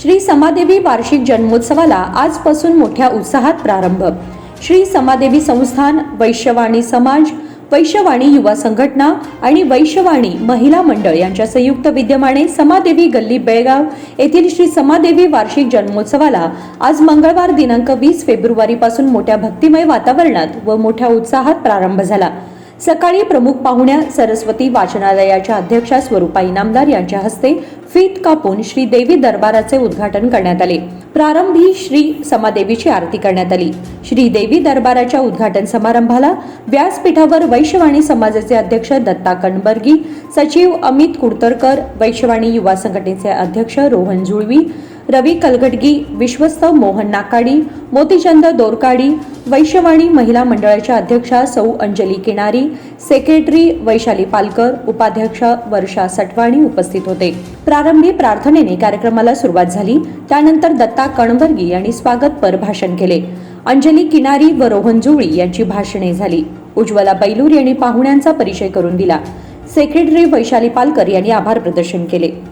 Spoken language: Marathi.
श्री समादेवी वार्षिक जन्मोत्सवाला आजपासून मोठ्या उत्साहात प्रारंभ. श्री समादेवी संस्थान वैश्यवाणी समाज वैश्यवाणी युवा संघटना आणि वैश्यवाणी महिला मंडळ यांच्या संयुक्त विद्यमाने समादेवी गल्ली बेळगाव येथील श्री समादेवी वार्षिक जन्मोत्सवाला आज मंगळवार दिनांक वीस फेब्रुवारीपासून मोठ्या भक्तिमय वातावरणात व मोठ्या उत्साहात प्रारंभ झाला. सकाळी प्रमुख पाहुण्या सरस्वती वाचनालयाच्या अध्यक्षा स्वरूपा इनामदार यांच्या हस्ते फीत कापून श्री देवी दरबाराचे उद्घाटन करण्यात आले. प्रारंभी श्री समादेवीची आरती करण्यात आली. श्री देवी दरबाराच्या उद्घाटन समारंभाला व्यासपीठावर वैश्यवाणी समाजाचे अध्यक्ष दत्ता कणबर्गी सचिव अमित कुडतरकर वैश्यवाणी युवा संघटनेचे अध्यक्ष रोहन जुळवी रवी कलगडगी विश्वस्त मोहन नाकाडी मोतीचंद दोरकाडी वैश्यवाणी महिला मंडळाच्या अध्यक्षा सौ अंजली किनारी सेक्रेटरी वैशाली पालकर उपाध्यक्ष वर्षा सटवाणी उपस्थित होते. प्रारंभी प्रार्थनेने कार्यक्रमाला सुरुवात झाली. त्यानंतर दत्ता कणवर्गी यांनी स्वागतपर भाषण केले. अंजली किनारी व रोहन जुळी यांची भाषणे झाली. उज्ज्वला बैलूर यांनी पाहुण्यांचा परिचय करून दिला. सेक्रेटरी वैशाली पालकर यांनी आभार प्रदर्शन केले.